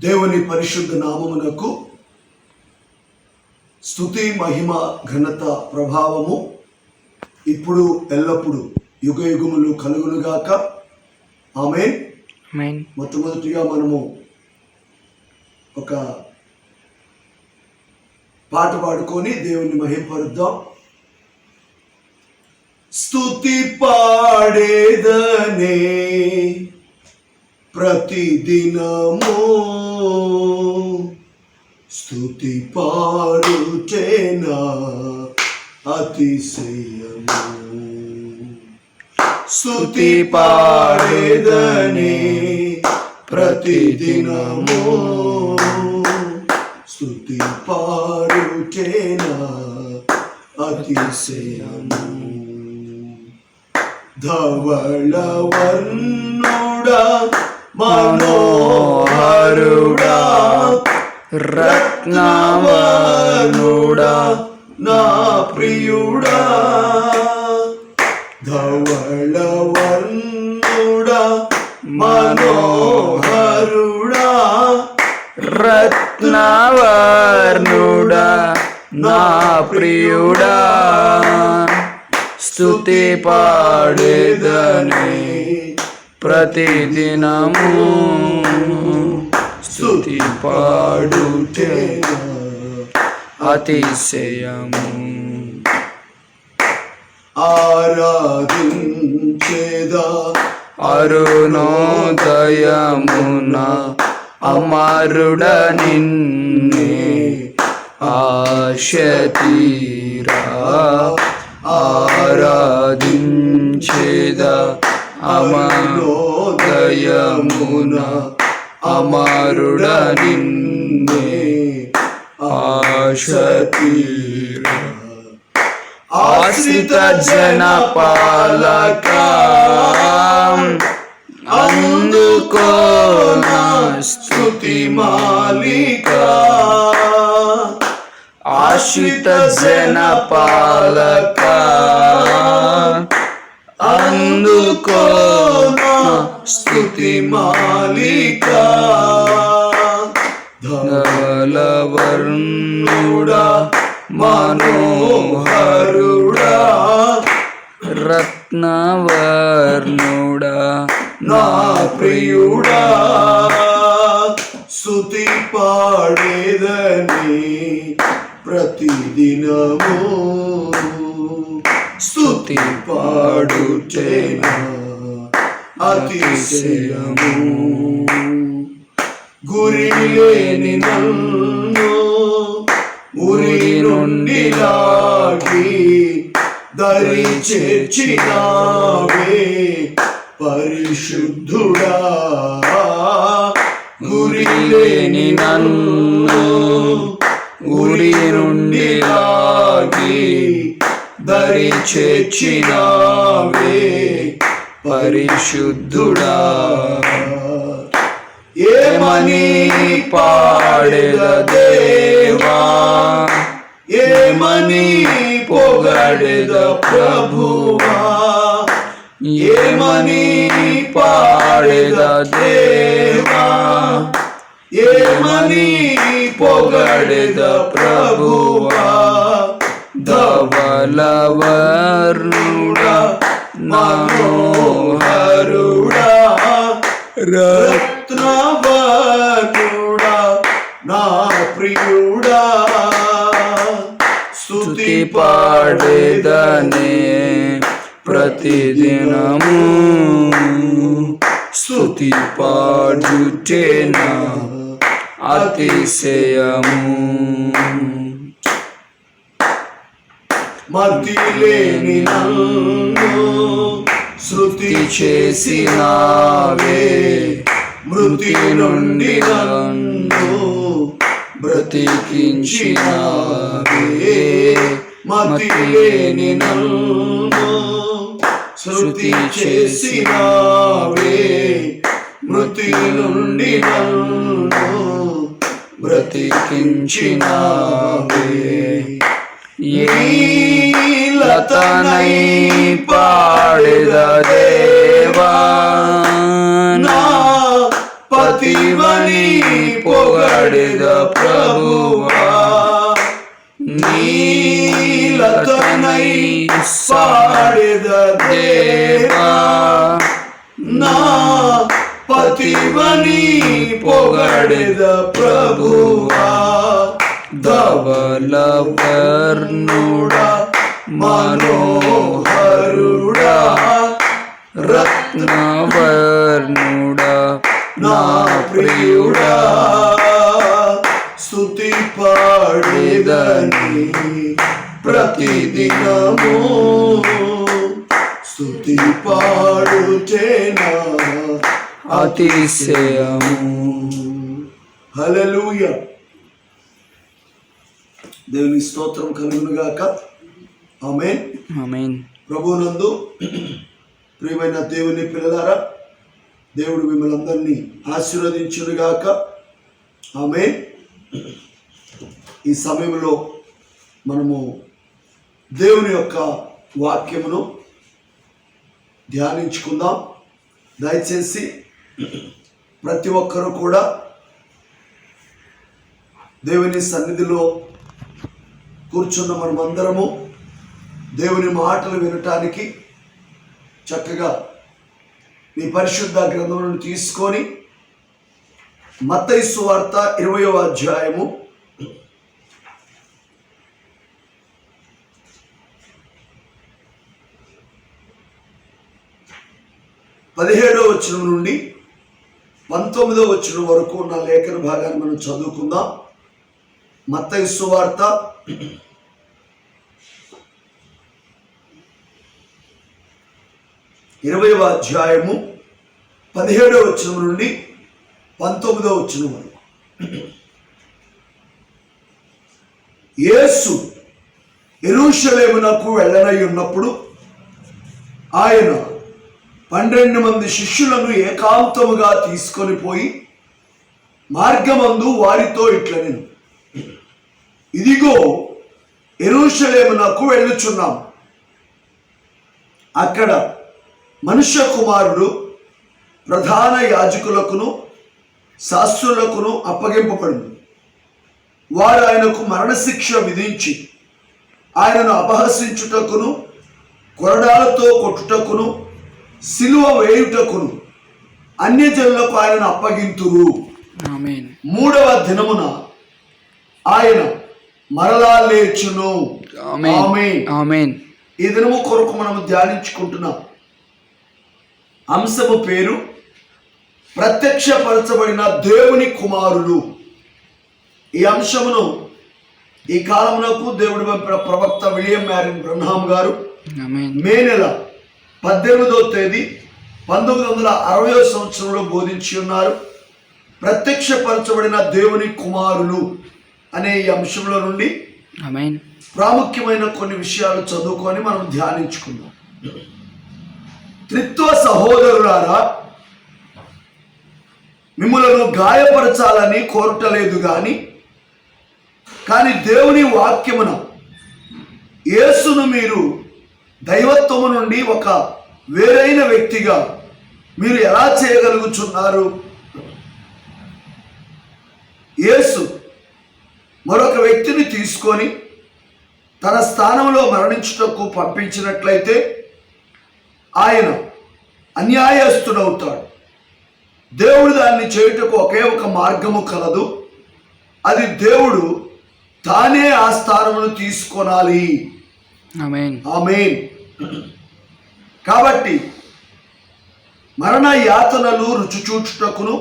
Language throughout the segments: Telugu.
దేవుని పరిశుద్ధ నామమునకు స్తుతి మహిమ ఘనత ప్రభావము ఇప్పుడు ఎల్లప్పుడు యుగ యుగములు కలుగునుగాక ఆమె మొట్టమొదటిగా మనము ఒక పాట పాడుకొని దేవుని మహింపరుద్దాం. స్తుతి పాడేదనే ప్రతిదినము స్థుతి పాడుచేనా అతిశయము. స్థుతి పాడేదని ప్రతిదినము. స్థుతి పాడుచేనా అతిశయము. ధవళవన్నుడా మనోహరుడా రత్నవర్ణుడా నా ప్రియుడా ధవళవర్ణుడా మనోహరుడా రత్నవర్ణుడా నా ప్రియుడా స్తుతి పాడేదని ప్రతిదినము స్తుతి పాడుటే అతిశయము. ఆరాధించేదా? అరుణోదయమున అమరుడ నిన్నే ఆశతీరా. ఆరాధించేద? అమరోదయమున అమరుడ నిన్నే ఆశతీర. ఆశ్రిత జన పాలక అందుకో నా స్తుతి మాలిక. ఆశ్రిత జన పాలక అందుకో నా స్తుతి మాలిక ధవలవర్ణుడా మనోహరుడా. రత్నవర్ణుడా నా ప్రియుడా. స్థుతి పాడేదని ప్రతిదినము. స్తుతి పాడుటేనా అతిశయము. గురి లేని నన్ను ఉరి నుండి లాగి దరి చేర్చినావే పరిశుద్ధుడా గురి లేని నన్ను ఉరి నుండి లాగి దరి చేర్చినావే పరిశుద్ధుడా. ఏమని పాడెద దేవా? ఏమని పొగడెద ప్రభువా? ఏమని పాడెద దేవా? ఏమని పొగడెద ప్రభువా? ధవలవర్ణుడా మనోహరుడా రత్నవర్ణుడా నా ప్రియుడా. స్తుతి పాడేదనే ప్రతిదినము. స్తుతి పాడుచేనా అతిశయము. మతి లేని నన్ను శృతి చేసినావే. మృతి నుండి నన్ను బ్రతికించినావే. మతి లేని నన్ను శృతి చేసినావే. మృతి నుండి నన్ను బ్రతికించినావే. లతనై పాడెద దేవా నా పతివ ప్రతివని పొగడెద ప్రభువా. నీలతనై పాడెద దేవా నా పతివని పొగడెద ప్రభువా. ధవల వర్ణుడా మనోహరుడా రత్నవర్ణుడా నా ప్రియుడా స్తుతి పాడేదని ప్రతిదినము స్తుతి పాడుచేనా అతిశయము. హల్లెలూయ. దేవుని స్తోత్రం కలుగును గాక ఆమేన్. ఆమేన్. ప్రభునందు ప్రియమైన దేవుని పిల్లలారా దేవుడు మిమ్మల్ని అందరినీ ఆశీర్వదించునుగాక. ఆమె ఈ సమయంలో మనము దేవుని యొక్క వాక్యమును ధ్యానించుకుందాం. దయచేసి ప్రతి ఒక్కరూ కూడా దేవుని సన్నిధిలో కూర్చున్న మనమందరము దేవుని మాటలు వినటానికి చక్కగా నీ పరిశుద్ధ గ్రంథములను తీసుకొని మత్తయి వార్త ఇరవయో అధ్యాయము పదిహేడో వచనం నుండి పంతొమ్మిదో వచనం వరకు ఉన్న లేఖన భాగాన్ని మనం చదువుకుందాం. మత్తయి సువార్త ఇరవై అధ్యాయము పదిహేడవ వచ్చిన నుండి పంతొమ్మిదవ వచ్చిన వరకు. యేసు ఎరుషలేమునకు వెళ్ళనై ఉన్నప్పుడు ఆయన పన్నెండు మంది శిష్యులను ఏకాంతముగా తీసుకొని పోయి మార్గమందు వారితో ఇట్లనెను. ఇదిగో ఎరుషలేమునకు వెళ్ళుచున్నాం. అక్కడ మనుష్య కుమారుడు ప్రధాన యాజకులకును శాస్త్రులకును అప్పగింపబడింది. వారు ఆయనకు మరణశిక్ష విధించి ఆయనను అపహసించుటకును కొరడాలతో కొట్టుటకును సిలువ వేయుటకును అన్యజనులకు ఆయనను అప్పగింతురు. మూడవ దినమున ఆయన మరలా లేచును. ఆమేన్. ఆమేన్. ఆమేన్. ఈ దినము కొరకు మనం ధ్యానించుకుంటున్నాం. అంశము పేరు ప్రత్యక్షపరచబడిన దేవుని కుమారులు ఈ అంశమును ఈ కాలమునకు దేవుడి పంపిన ప్రవక్త విలియం మ్యారిన్ బ్రహ్నాం గారు మే నెల పద్దెనిమిదో తేదీ పంతొమ్మిది వందల అరవై సంవత్సరంలో బోధించి ఉన్నారు. ప్రత్యక్షపరచబడిన దేవుని కుమారులు. అనే ఈ అంశంలో నుండి ప్రాముఖ్యమైన కొన్ని విషయాలు చదువుకొని మనం ధ్యానించుకుందాం. త్రిత్వ సహోదరులారా మిమ్మలను గాయపరచాలని కోరటలేదు గాని కానీ దేవుని వాక్యమున యేసును మీరు దైవత్వము నుండి ఒక వేరైన వ్యక్తిగా మీరు ఎలా చేయగలుగుచున్నారు? యేసు మరొక వ్యక్తిని తీసుకొని తన స్థానంలో మరణించుటకు పంపించినట్లయితే ఆయన అన్యాయస్తుడవుతాడు దేవుడు దాన్ని చేయుటకు ఒకే ఒక మార్గము కలదు. అది దేవుడు తానే ఆ స్థానమును తీసుకొనాలి. ఆమేన్. కాబట్టి మరణ యాతనలు రుచి చూచుటకును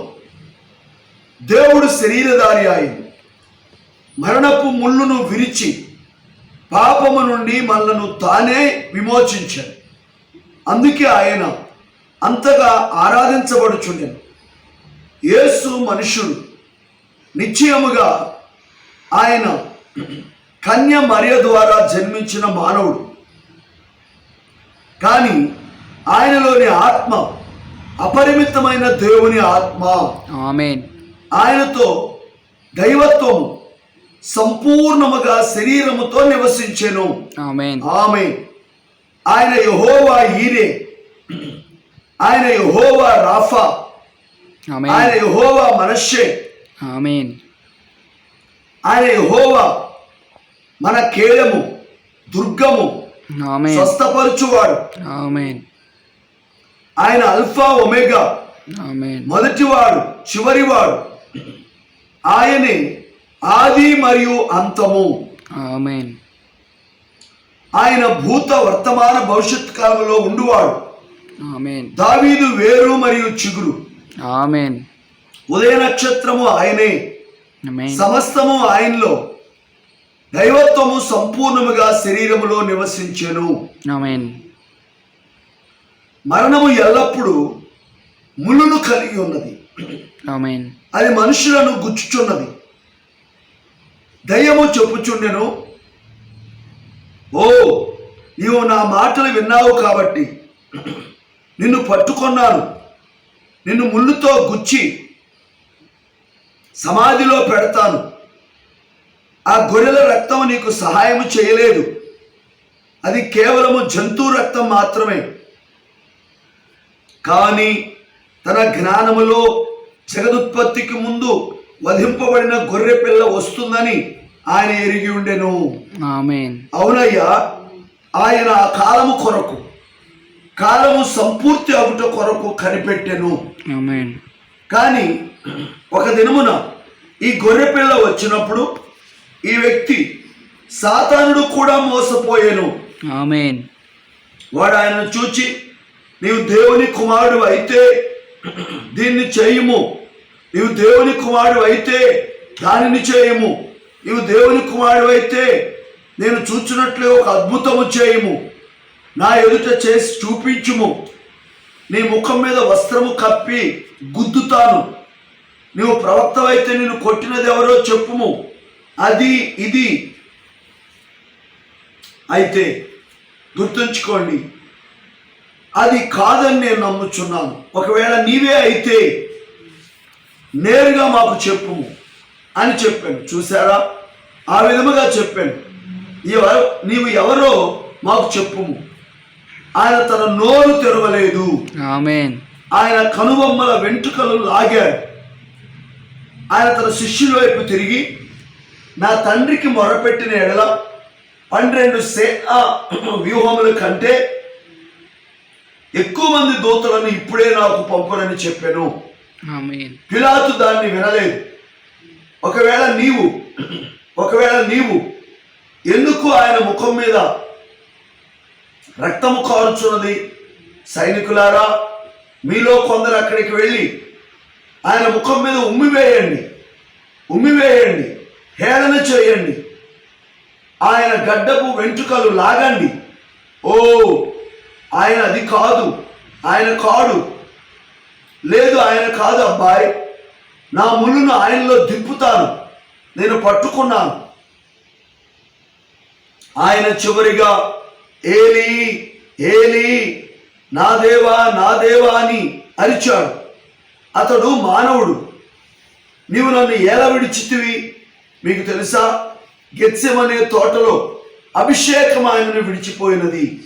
దేవుడు శరీరధారి అయింది మరణపు ముళ్ళును విరిచి పాపము నుండి మనలను తానే విమోచించాడు. అందుకే ఆయన అంతగా ఆరాధించబడుచుండెను. యేసు మనుషుడు. నిశ్చయముగా ఆయన కన్య మరియ ద్వారా జన్మించిన మానవుడు. కానీ ఆయనలోని ఆత్మ అపరిమితమైన దేవుని ఆత్మ. ఆమేన్. ఆయనతో దైవత్వము సంపూర్ణముగా శరీరముతో నివసించెను. ఆమె ఆయన యహోవా ఈరే ఆయన యహోవా రాఫా. ఆయన యహోవా ఆమేన్. ఆయన యహోవా మన కేడము దుర్గము స్వస్థపరచువాడు. ఆయన అల్ఫా ఒమేగా. మొదటివాడు చివరివాడు. ఆయనే ఆది మరియు అంతము. ఆయన భూత వర్తమాన భవిష్యత్ కాలంలో ఉండువాడు. దావీదు వేరు మరియు చిగురు. ఆమేన్. ఉదయ నక్షత్రము ఆయనే. సమస్తము ఆయనలో. దైవత్వము సంపూర్ణముగా శరీరములో నివసించెను. మరణము ఎల్లప్పుడూ ముళ్ళును కలిగి ఉన్నది. అది మనుషులను గుచ్చుచున్నది. దయ్యము చెప్పుచుండెను. ఓ నీవు నా మాటలు విన్నావు కాబట్టి నిన్ను పట్టుకున్నాను. నిన్ను ముళ్ళుతో గుచ్చి సమాధిలో పెడతాను. ఆ గొర్రెల రక్తం నీకు సహాయం చేయలేదు. అది కేవలము జంతువు రక్తం మాత్రమే. కానీ తన జ్ఞానములో జగదుత్పత్తికి ముందు వధింపబడిన గొర్రె పిల్ల వస్తుందని ఆయన ఎరిగి ఉండెను. అవునయ్యా ఆయన ఆ కాలము కొరకు కాలము సంపూర్తి అవుట కొరకు కనిపెట్టెను. కానీ ఒక దినమున ఈ గొర్రె పిల్ల వచ్చినప్పుడు ఈ వ్యక్తి సాతానుడు కూడా మోసపోయాను. వాడు ఆయనను చూచి నీవు దేవుని కుమారుడు అయితే దీన్ని చేయుము. నీవు దేవుని కుమారుడు అయితే దానిని చేయము. నీవు దేవుని కుమారుడు అయితే నేను చూచినట్లే ఒక అద్భుతము చేయము. నా ఎదుట చేసి చూపించుము. నీ ముఖం మీద వస్త్రము కప్పి గుద్దుతాను. నీవు ప్రవక్తవైతే నేను కొట్టినది ఎవరో చెప్పుము. అది ఇది. అయితే గుర్తుంచుకోండి. అది కాదని నేను నమ్ముచున్నాను. ఒకవేళ నీవే అయితే నేరుగా మాకు చెప్పుము అని చెప్పాను. చూసారా ఆ విధముగా చెప్పాను. ఎవరు నీవు ఎవరో మాకు చెప్పుము. ఆయన తన నోరు తెరవలేదు. ఆయన కనుబొమ్మల వెంట్రుకలు లాగాడు ఆయన తన శిష్యుల వైపు తిరిగి నా తండ్రికి మొరపెట్టిన ఎడల పన్నెండు సేన వ్యూహముల కంటే ఎక్కువ మంది దూతలను ఇప్పుడే నాకు పంపునని చెప్పాను. పిలాతు దాన్ని వినలేదు. ఒకవేళ నీవు ఒకవేళ నీవు ఎందుకు ఆయన ముఖం మీద రక్తము కారుచున్నది? సైనికులారా మీలో కొందరు అక్కడికి వెళ్ళి ఆయన ముఖం మీద ఉమ్మివేయండి ఉమ్మివేయండి హేళన చేయండి. ఆయన గడ్డపు వెంట్రుకలు లాగండి. ఓ ఆయన అది కాదు. ఆయన కాడు. లేదు ఆయన కాదు అబ్బాయి. నా ముళ్ళును ఆయనలో దింపుతాను. నేను పట్టుకున్నాను. ఆయన చివరిగా ఏలి ఏలి నా దేవా నా దేవా అని అరిచాడు. అతడు మానవుడు. నీవు నన్ను ఎలా విడిచితివి? మీకు తెలుసా? గెత్సెమనే తోటలో అభిషేకం ఆయనను విడిచిపోయినది.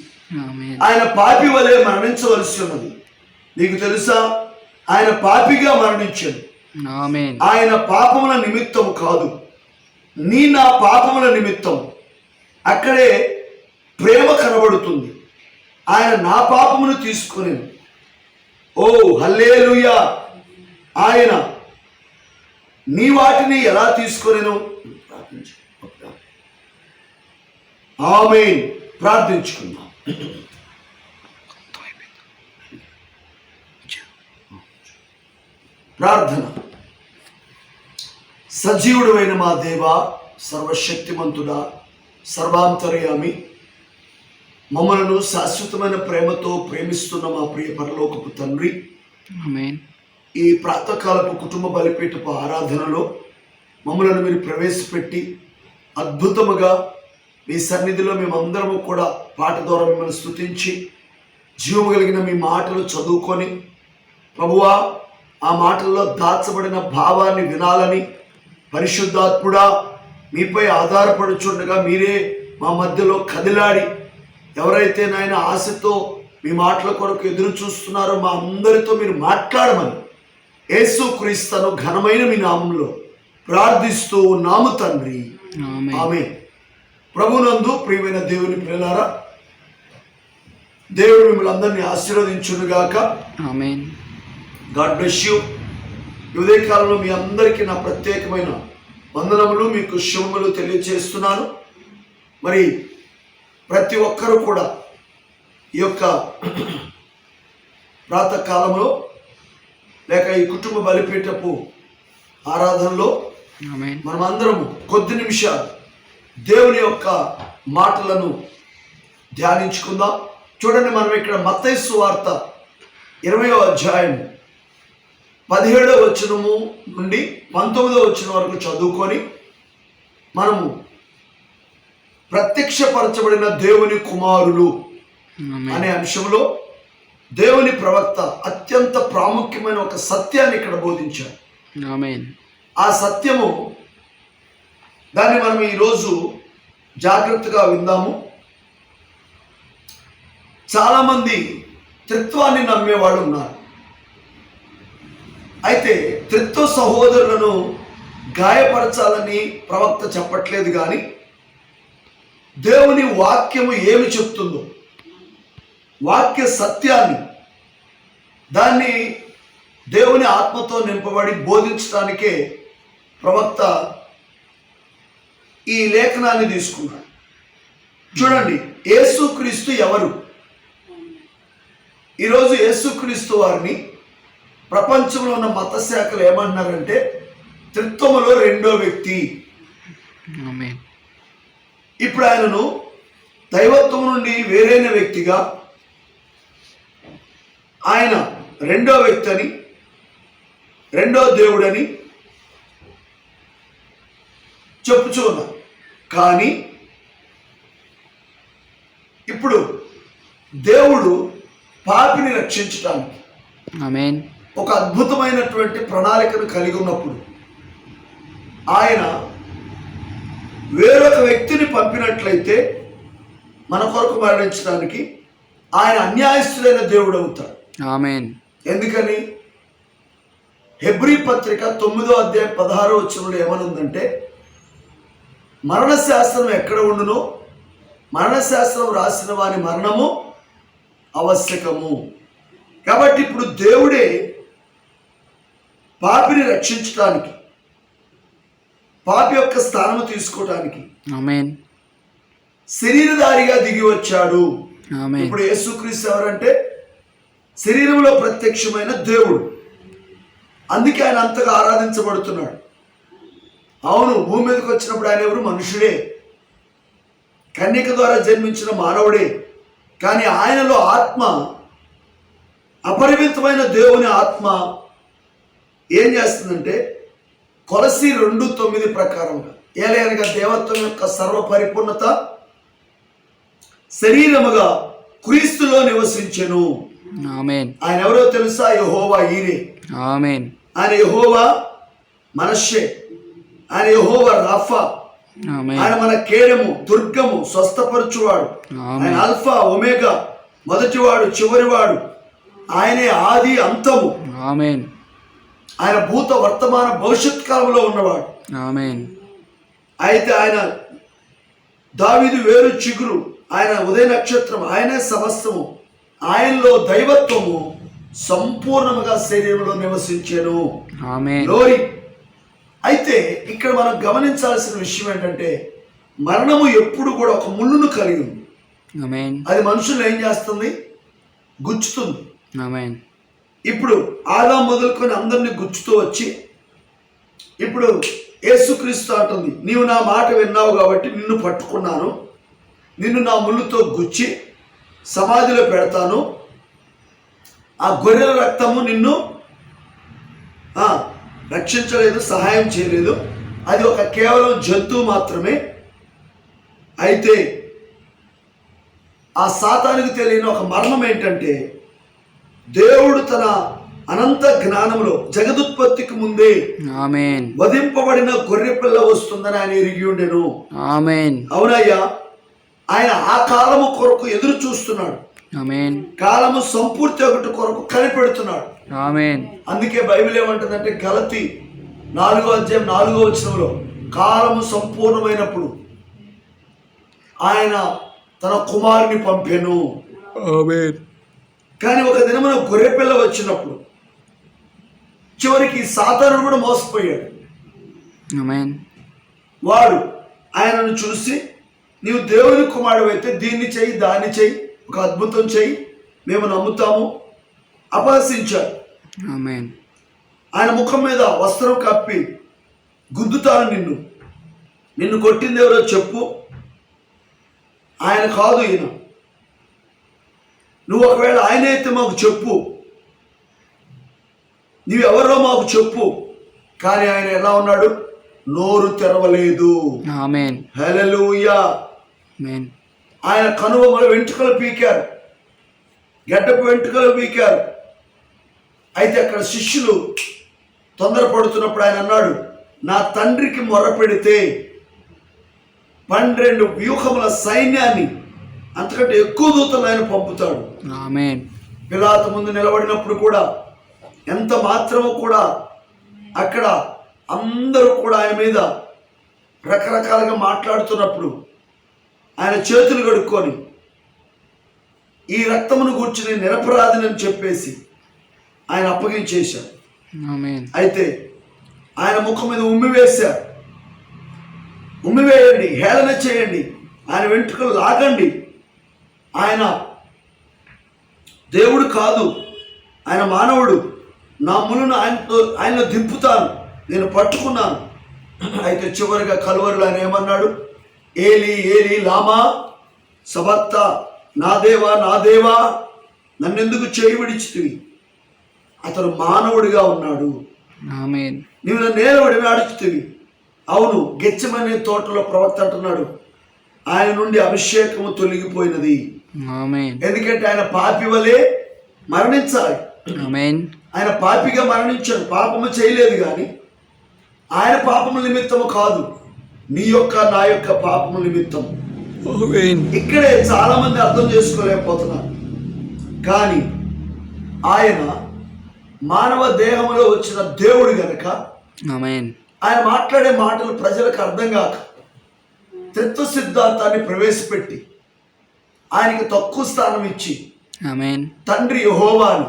ఆయన పాపి వలె మరణించవలసి ఉన్నది. నీకు తెలుసా? ఆయన పాపిగా మరణించాడు. ఆయన పాపముల నిమిత్తం కాదు. నీ నా పాపముల నిమిత్తం అక్కడే ప్రేమ కనబడుతుంది. ఆయన నా పాపమును తీసుకుని ఓ హల్లేలుయా! ఆయన నీ వాటిని ఎలా తీసుకొనేను? ప్రార్థించు. ఆమె ప్రార్థించుకుందాం. ప్రార్థన. సజీవుడైన మా దేవ సర్వశక్తిమంతుడా సర్వాంతర్యామి మమ్మలను శాశ్వతమైన ప్రేమతో ప్రేమిస్తున్న మా ప్రియ పరలోకపు తండ్రి. ఈ ప్రాతకాలపు కుటుంబ బలిపీఠపు ఆరాధనలో మమ్మలను మీరు ప్రవేశపెట్టి అద్భుతముగా మీ సన్నిధిలో మేమందరము కూడా పాట ద్వారా మిమ్మల్ని స్తుతించి జీవము కలిగిన మీ మాటలు చదువుకొని ప్రభువా ఆ మాటల్లో దాచబడిన భావాన్ని వినాలని పరిశుద్ధాత్ముడా మీపై ఆధారపడుచుండగా మీరే మా మధ్యలో కదిలాడి ఎవరైతే నాయన ఆశతో మీ మాటల కొరకు ఎదురు చూస్తున్నారో మా అందరితో మీరు మాట్లాడమని యేసు క్రీస్తను ఘనమైన మీ నామంలో ప్రార్థిస్తూ నాము తండ్రి. ఆమె ప్రభునందు ప్రియమైన దేవుని పిల్లలారా దేవుడు మిమ్మల్ని అందరినీ ఆశీర్వదించునుగాక. ఆమెన్. గాడ్ బ్లెస్ యూ ఈ ఉదయకాలంలో మీ అందరికీ నా ప్రత్యేకమైన వందనములు మీకు శుభములు తెలియజేస్తున్నాను మరి ప్రతి ఒక్కరూ కూడా ఈ యొక్క ప్రాతకాలంలో లేక ఈ కుటుంబ బలిపీఠపు ఆరాధనలో ఆమెన్ మనమందరము కొద్ది నిమిషాలు దేవుని యొక్క మాటలను ధ్యానించుకుందాం. చూడండి మనం ఇక్కడ మత్తైసు వార్త ఇరవయో అధ్యాయం పదిహేడవ వచనము నుండి పంతొమ్మిదవ వచనం వరకు చదువుకొని మనము ప్రత్యక్షపరచబడిన దేవుని కుమారులు అనే అంశంలో దేవుని ప్రవక్త అత్యంత ప్రాముఖ్యమైన ఒక సత్యాన్ని ఇక్కడ బోధించారు ఆ సత్యము దాన్ని మనం ఈరోజు జాగ్రత్తగా విందాము. చాలామంది త్రిత్వాన్ని నమ్మేవాడు ఉన్నారు. అయితే త్రిత్వ సహోదరులను గాయపరచాలని ప్రవక్త చెప్పట్లేదు కానీ దేవుని వాక్యము ఏమి చెప్తుందో వాక్య సత్యాన్ని దాన్ని దేవుని ఆత్మతో నింపబడి బోధించడానికే ప్రవక్త ఈ లేఖనాన్ని తీసుకున్నాడు. చూడండి యేసుక్రీస్తు ఎవరు? ఈరోజు యేసుక్రీస్తు వారిని ప్రపంచంలో ఉన్న మత శాఖలు ఏమంటున్నారంటే త్రిత్వములో రెండో వ్యక్తి. ఇప్పుడు ఆయనను దైవత్వం నుండి వేరైన వ్యక్తిగా ఆయన రెండో వ్యక్తి అని రెండో దేవుడని చెప్పుచూ ఉన్నారు. కానీ ఇప్పుడు దేవుడు పాపిని రక్షించటానికి ఒక అద్భుతమైనటువంటి ప్రణాళికను కలిగి ఉన్నప్పుడు ఆయన వేరొక వ్యక్తిని పంపినట్లయితే మన కొరకు మరణించడానికి ఆయన అన్యాయస్తుడైన దేవుడు అవుతాడు. ఆమెన్. ఎందుకని? హెబ్రీ పత్రిక తొమ్మిదో అధ్యాయం పదహారో వచనంలో ఏమనుందంటే మరణశాస్త్రం ఎక్కడ ఉండునో మరణశాస్త్రం రాసిన వారి మరణము ఆవశ్యకము కాబట్టి ఇప్పుడు దేవుడే పాపిని రక్షించడానికి పాపి యొక్క స్థానము తీసుకోవడానికి శరీరధారిగా దిగి వచ్చాడు. ఇప్పుడు యేసుక్రీస్తు ఎవరంటే? శరీరంలో ప్రత్యక్షమైన దేవుడు. అందుకే ఆయన అంతగా ఆరాధించబడుతున్నాడు. అవును భూమి మీదకి వచ్చినప్పుడు ఆయన ఎవరు? మనుషుడే. కన్యక ద్వారా జన్మించిన మానవుడే. కానీ ఆయనలో ఆత్మ అపరిమితమైన దేవుని ఆత్మ ఏం చేస్తుందంటే కొలసి రెండు తొమ్మిది ప్రకారంగా ఏలయనగా దేవత్వం యొక్క సర్వ పరిపూర్ణత శరీరముగా క్రీస్తులో నివసించెను. ఆయన ఎవరో తెలుసా? యహోవా ఈరే ఆమెన్. ఆయన యహోవా మనషే ఆయన యహోవా రాఫా. ఆయన మన కేడము దుర్గము స్వస్థపరచువాడు. ఆయన ఆమెన్ అల్ఫా ఒమేగా మొదటివాడు చివరివాడు. ఆయనే ఆది అంతము. ఆమెన్. ఆయన భూత వర్తమాన భవిష్యత్ కాలంలో ఉన్నవాడు. అయితే ఆయన దావిది వేరు చిగురు ఆయన ఉదయ నక్షత్రం ఆయనే సమస్తము ఆయనలో దైవత్వము సంపూర్ణముగా శరీరంలో నివసించాను. లోరి అయితే ఇక్కడ మనం గమనించాల్సిన విషయం ఏంటంటే మరణము ఎప్పుడు కూడా ఒక ముళ్ళును కలిగి ఉంది. అది మనుషులు ఏం చేస్తుంది? గుచ్చుతుంది. ఇప్పుడు ఆదా మొదలుకొని అందరినీ గుచ్చుతూ వచ్చి ఇప్పుడు యేసుక్రీస్తు అంటుంది నీవు నా మాట విన్నావు కాబట్టి నిన్ను పట్టుకున్నాను. నిన్ను నా ముళ్ళుతో గుచ్చి సమాధిలో పెడతాను. ఆ గొర్రెల రక్తము నిన్ను రక్షించలేదు సహాయం చేయలేదు. అది ఒక కేవలం జంతువు మాత్రమే. అయితే ఆ సాతానికి తెలియని ఒక మర్మం ఏంటంటే దేవుడు తన అనంత జ్ఞానంలో జగదుత్పత్తికి ముందే ఆమెన్. వధింపబడిన గొర్రె పిల్ల వస్తుందని ఆయన ఎరిగి ఉండెను. ఆమెన్. అవునయ్యా ఆయన ఆ కాలము కొరకు ఎదురు చూస్తున్నాడు. ఆమెన్. కాలము సంపూర్తి ఒకటి కొరకు కనిపెడుతున్నాడు. ఆమెన్. అందుకే బైబిల్ ఏమంటుందంటే గలతి నాలుగో అధ్యాయం నాలుగో వచనంలో కాలము సంపూర్ణమైనప్పుడు ఆయన తన కుమారుని పంపెను. ఆమెన్. కానీ ఒక దినమున గొర్రెపిల్ల వచ్చినప్పుడు చివరికి సాతాను కూడా మోసపోయాడు. వాడు ఆయనను చూసి నీవు దేవుని కుమారుడు అయితే దీన్ని చెయ్యి దాన్ని చెయ్యి ఒక అద్భుతం చెయ్యి మేము నమ్ముతాము అపహసించాడు. ఆయన ముఖం మీద వస్త్రం కప్పి గుద్దుతాను నిన్ను. నిన్ను కొట్టింది ఎవరో చెప్పు. ఆయన కాదు ఈయన. నువ్వు ఒకవేళ ఆయన అయితే మాకు చెప్పు. నీవెవరో మాకు చెప్పు. కానీ ఆయన ఎలా ఉన్నాడు? నోరు తెరవలేదు. ఆయన కనుబొమ్మల వెంట్రుకలు పీకారు. గడ్డపు వెంట్రుకలు పీకారు. అయితే అక్కడ శిష్యులు తొందరపడుతున్నప్పుడు ఆయన అన్నాడు నా తండ్రికి మొర పెడితే పన్నెండు వ్యూహముల సైన్యాన్ని అంతకంటే ఎక్కువ దూతలు ఆయన పంపుతాడు. పిలాత ముందు నిలబడినప్పుడు కూడా ఎంత మాత్రము కూడా అక్కడ అందరూ కూడా ఆయన మీద రకరకాలుగా మాట్లాడుతున్నప్పుడు ఆయన చేతులు కడుక్కొని ఈ రక్తమును గూర్చి నేను నిరపరాధినని చెప్పేసి ఆయన అప్పగించేశారు. అయితే ఆయన ముఖం మీద ఉమ్మి వేశారు. ఉమ్మి వేయండి హేళన చేయండి ఆయన వెంట్రుకలు లాగండి. ఆయన దేవుడు కాదు. ఆయన మానవుడు. నా ములను ఆయనతో ఆయనలో దింపుతాను. నేను పట్టుకున్నాను. అయితే చివరిగా కలువరిలో ఆయన ఏమన్నాడు? ఏలి ఏలి లామా సబత్త నా దేవా నా దేవా నన్నెందుకు చేయి విడిచితివి? అతను మానవుడిగా ఉన్నాడు. నీవు నన్ను నేలబడి నాడుచుతివి అవును గెచ్చమనే తోటలో ప్రవక్త అంటున్నాడు. ఆయన నుండి అభిషేకము తొలగిపోయినది. ఎందుకంటే ఆయన పాపి వలె మరణించాలి. ఆయన పాపిగా మరణించాడు పాపము చేయలేదు కానీ ఆయన పాపము నిమిత్తము కాదు. నీ యొక్క నా యొక్క పాపము నిమిత్తం ఇక్కడే చాలా మంది అర్థం చేసుకోలేకపోతున్నారు. కానీ ఆయన మానవ దేహంలో వచ్చిన దేవుడు గనక ఆయన మాట్లాడే మాటలు ప్రజలకు అర్థం కాక తత్వ సిద్ధాంతాన్ని ప్రవేశపెట్టి ఆయనకి తక్కువ స్థానం ఇచ్చి తండ్రి యెహోవాను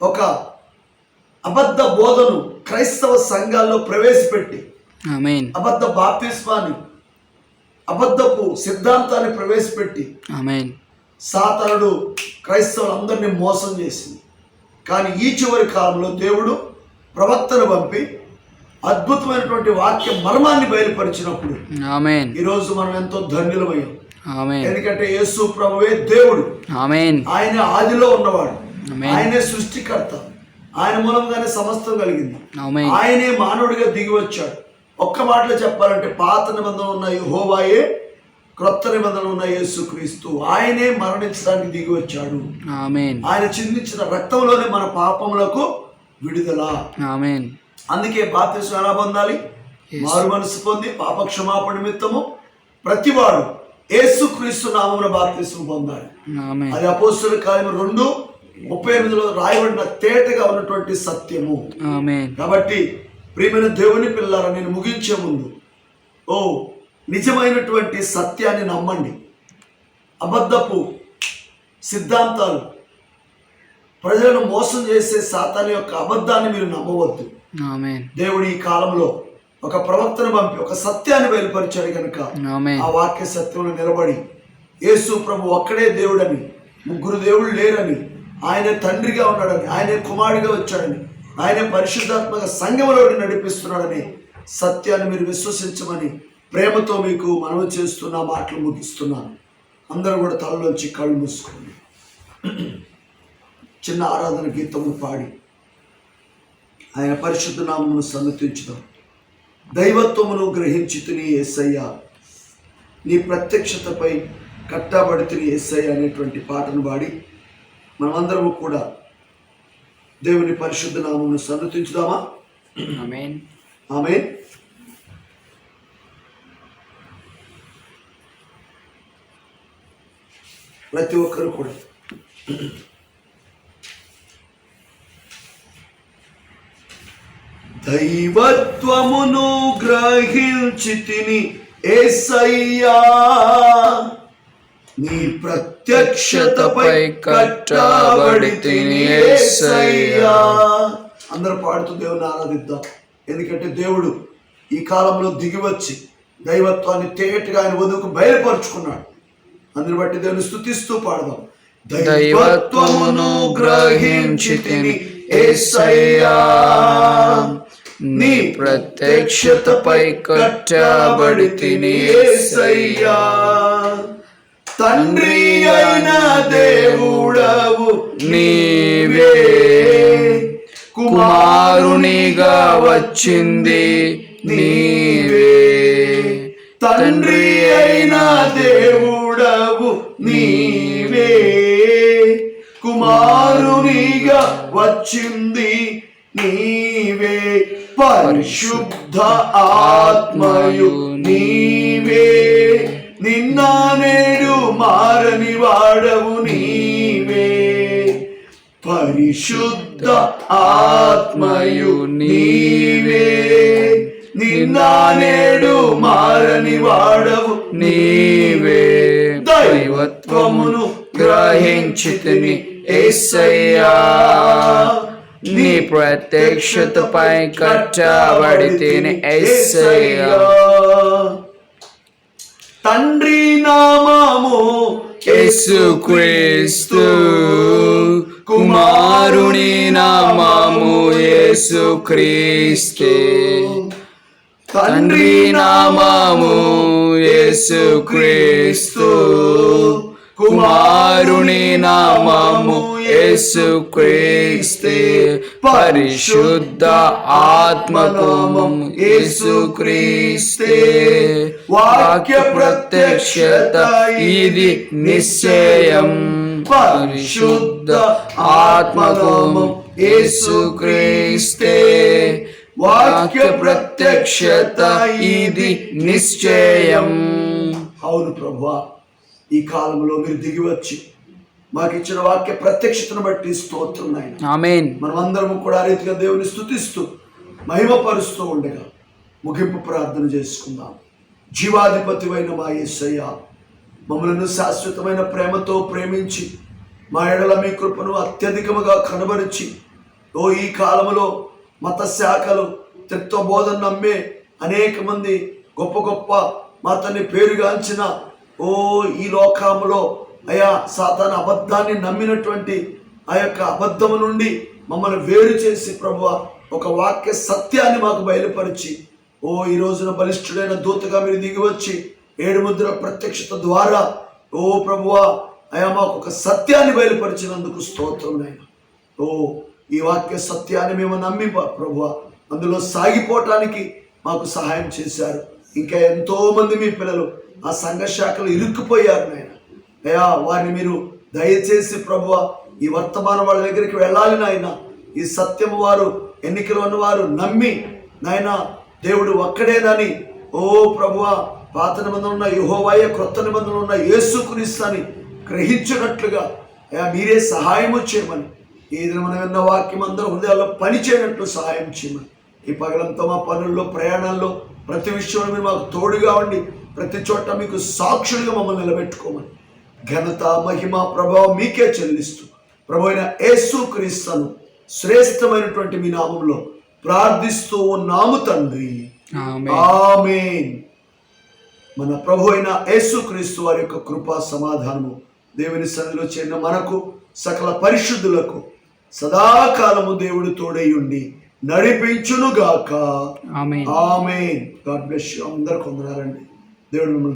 ఒక అబద్ధ బోధను క్రైస్తవ సంఘాల్లో ప్రవేశపెట్టి అబద్ధ బాప్తిస్మాన్ని అబద్ధపు సిద్ధాంతాన్ని ప్రవేశపెట్టి సాతనుడు క్రైస్తవులందరినీ మోసం చేసింది. కానీ ఈ చివరి కాలంలో దేవుడు ప్రవక్తను పంపి అద్భుతమైనటువంటి వాక్య మర్మాన్ని బయలుపరిచినప్పుడు ఈరోజు మనం ఎంతో ధన్యులమయ్యాం. ఎందుకంటే యేసు ప్రభువే దేవుడు. ఆయన ఆదిలో ఉన్నవాడు. ఆయనే సృష్టికర్త. ఆయన మూలంగానే సమస్తం కలిగింది. ఆయనే మానవుడిగా దిగి వచ్చాడు. ఒక్క మాటలో చెప్పాలంటే పాత నిబంధన ఉన్న యెహోవాయే క్రొత్త నిబంధన ఉన్న యేసుక్రీస్తు ఆయనే మరణించడానికి దిగి వచ్చాడు. ఆయన చిందించిన రక్తంలోనే మన పాపములకు విడుదల. అందుకే బాప్తిసం ఎలా పొందాలి. మారు మనసు పొంది పాప క్షమాపణ నిమిత్తము ప్రతివాడు యేసుక్రీస్తు నామమున బాప్తిసం పొందాలి. అది అపోస్తుల కార్యం రెండు ముప్పై ఎనిమిదిలో రాయబడిన తేటగా ఉన్నటువంటి సత్యము. కాబట్టి ప్రియమైన దేవుని పిల్లరా నేను ముగించే ముందు ఓ నిజమైనటువంటి సత్యాన్ని నమ్మండి. అబద్ధపు సిద్ధాంతాలు ప్రజలను మోసం చేసే సాతాన్ యొక్క అబద్ధాన్ని మీరు నమ్మవద్దు. దేవుడు ఈ కాలంలో ఒక ప్రవక్తను పంపి ఒక సత్యాన్ని బయలుపరిచాడు కనుక ఆ వాక్య సత్యంలో నిలబడి యేసు ప్రభు ఒక్కడే దేవుడని ముగ్గురు దేవుళ్ళు లేరని ఆయన తండ్రిగా ఉన్నాడని ఆయనే కుమారుడిగా వచ్చాడని ఆయనే పరిశుద్ధాత్మక సంఘంలో నడిపిస్తున్నాడని సత్యాన్ని మీరు విశ్వసించమని ప్రేమతో మీకు మనవి చేస్తున్న మాటలు ముగిస్తున్నాను. అందరూ కూడా తలలోంచి కళ్ళు మూసుకోండి. చిన్న ఆరాధన గీతములు పాడి ఆయన పరిశుద్ధ నామమును సన్నతించుదాం దైవత్వమును గ్రహించుతుని యేసయ్య నీ ప్రత్యక్షతపై కట్టబడితిని యేసయ్య అనేటువంటి పాటను పాడి మనమందరము కూడా దేవుని పరిశుద్ధ నామమును సన్నతించుదామా ఆమె ప్రతి ఒక్కరు కూడా దైవత్వమును గ్రహించి తిని ఏసయ్యా. నీ ప్రత్యక్షతపై కట్టబడి తిని ఏసయ్యా. అందరూ పాడుతూ దేవుని ఆరాధిద్దాం. ఎందుకంటే దేవుడు ఈ కాలంలో దిగి వచ్చి దైవత్వాన్ని తేటగా ఆయన వదుకు బయలుపరుచుకున్నాడు. అందుని బట్టి దేవుని స్థుతిస్తూ పాడదాం. దైవత్వమును గ్రహించి తిని ఏసయ్యా. నీ ప్రత్యక్షతపై కట్టబడి తిని ఏసయ్యా. తండ్రి అయిన దేవుడవు నీవే. కుమారునిగా వచ్చింది నీవే. తండ్రి అయిన దేవుడవు నీవే. కుమారునిగా వచ్చింది నీవే. పరిశుద్ధ ఆత్మయు నీవే. నిన్న నేడు మారని వాడవు నీవే. పరిశుద్ధ ఆత్మయు నీవే. నిన్న నేడు మారని వాడవు నీవే. దైవత్వమును గ్రహించితిని ఏసయ్యా. నీ ప్రత్యక్షతపై కట్టబడి తిని తండ్రి నామము యేసుక్రీస్తు కుమారుని నామము యేసుక్రీస్తే తండ్రి నామము యేసుక్రీస్తు కుమారుని నామము యేసు క్రీస్తే పరిశుద్ధ ఆత్మకోమం యేసు క్రీస్తే. వాక్య ప్రత్యక్షత ఇది నిశ్చయం. పరిశుద్ధ ఆత్మకోమం యేసుక్రీస్తే వాక్య ప్రత్యక్షత ఇది నిశ్చయం. అవును ప్రభా ఈ కాలంలో మీరు దిగి వచ్చి మాకు ఇచ్చిన వాక్య ప్రత్యక్షతను బట్టి స్తోత్రం నాయన. ఆమెన్. మనమందరం కూడా ఆ రీతిగా దేవుని స్తుతిస్తూ మహిమపరుస్తూ ఉండగా ముగింపు ప్రార్థన చేసుకుందాం. జీవాధిపతివైన మా యేసయ్య మమ్మలను శాశ్వతమైన ప్రేమతో ప్రేమించి మా ఎడల మీ కృపను అత్యధికముగా కనబరిచి ఓ ఈ కాలములో మత శాఖలు తత్వ బోధన నమ్మే అనేక మంది గొప్ప గొప్ప మతని పేరుగాంచిన ఓ ఈ లోకములో అయా సాతాన్ అబద్ధాన్ని నమ్మినటువంటి ఆ యొక్క అబద్ధము నుండి మమ్మల్ని వేరు చేసి ప్రభు ఒక వాక్య సత్యాన్ని మాకు బయలుపరిచి ఓ ఈ రోజున బలిష్ఠుడైన దూతగా మీరు దిగి వచ్చి ఏడు ముద్ర ప్రత్యక్షత ద్వారా ఓ ప్రభువా అయా మాకు ఒక సత్యాన్ని బయలుపరిచినందుకు స్తోత్రం నాయన. ఓ ఈ వాక్య సత్యాన్ని మేము నమ్మి ప్రభువ అందులో సాగిపోవటానికి మాకు సహాయం చేశారు. ఇంకా ఎంతో మంది మీ పిల్లలు ఆ సంఘ శాఖలు ఇరుక్కుపోయారు నాయన. అయ్యా వారిని మీరు దయచేసి ప్రభువ ఈ వర్తమానం వాళ్ళ దగ్గరికి వెళ్ళాలి నాయన. ఈ సత్యం వారు ఎన్నికలు ఉన్నవారు నమ్మి నాయన దేవుడు ఒక్కడేనని ఓ ప్రభువ పాత నిబంధన ఉన్న యుహోవాయ క్రొత్త నిబంధన ఉన్న యేసుక్రీస్తని గ్రహించినట్లుగా అయ్యా మీరే సహాయము చేయమని. ఏదైనా మనం విన్న వాక్యం అందరూ హృదయాల్లో పని చేయనట్లు సహాయం చేయమని. ఈ పగలంతా మా పనుల్లో ప్రయాణాల్లో ప్రతి విషయంలో మీరు మాకు తోడుగా ఉండి ప్రతి చోట మీకు సాక్షులుగా మమ్మల్ని నిలబెట్టుకోమని. ఘనత మహిమ ప్రభావం మీకే చెల్లిస్తూ ప్రభు అయిన యేసు క్రీస్తును శ్రేష్టమైనటువంటి మీ నామంలో ప్రార్థిస్తూ ఉన్నాము తండ్రి. ఆమెన్. మన ప్రభు అయిన యేసుక్రీస్తు వారి యొక్క కృపా సమాధానము దేవుని సన్నిధిలో చేరిన మనకు సకల పరిశుద్ధులకు సదాకాలము దేవుడు తోడై ఉండి నడిపించునుగాక. Amen. Amen. God bless you. అందరు కొందనాలండి దేవుడు